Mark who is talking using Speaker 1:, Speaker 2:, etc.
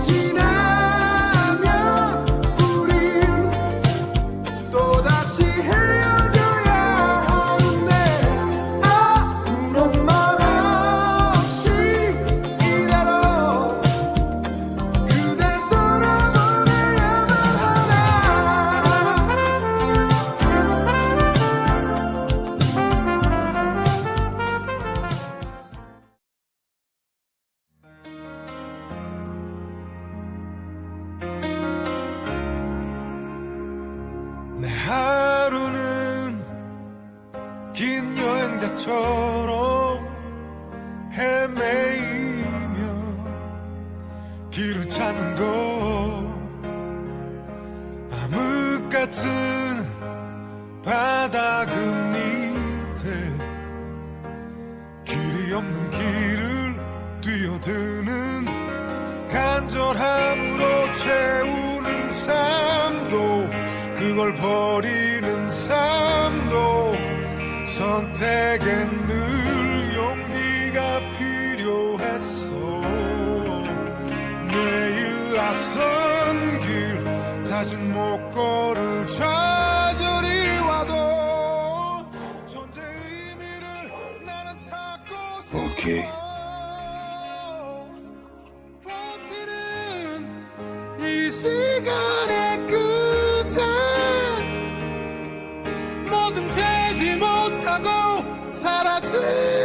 Speaker 1: 지나면 우린 또다시 헤 긴 여행자처럼 헤매이며 길을 찾는 것. 암흑 같은 바다 그 밑에 길이 없는 길을 뛰어드는 간절함으로 채우는 삶도 그걸 버리는 삶도 선택엔 늘 용기가 필요했어 내일 낯선 길 다신 못 걸을 좌절이 와도 존재의 의미를 나는 찾고 싶어
Speaker 2: 오케이.
Speaker 1: 버티는 이 시간에 see.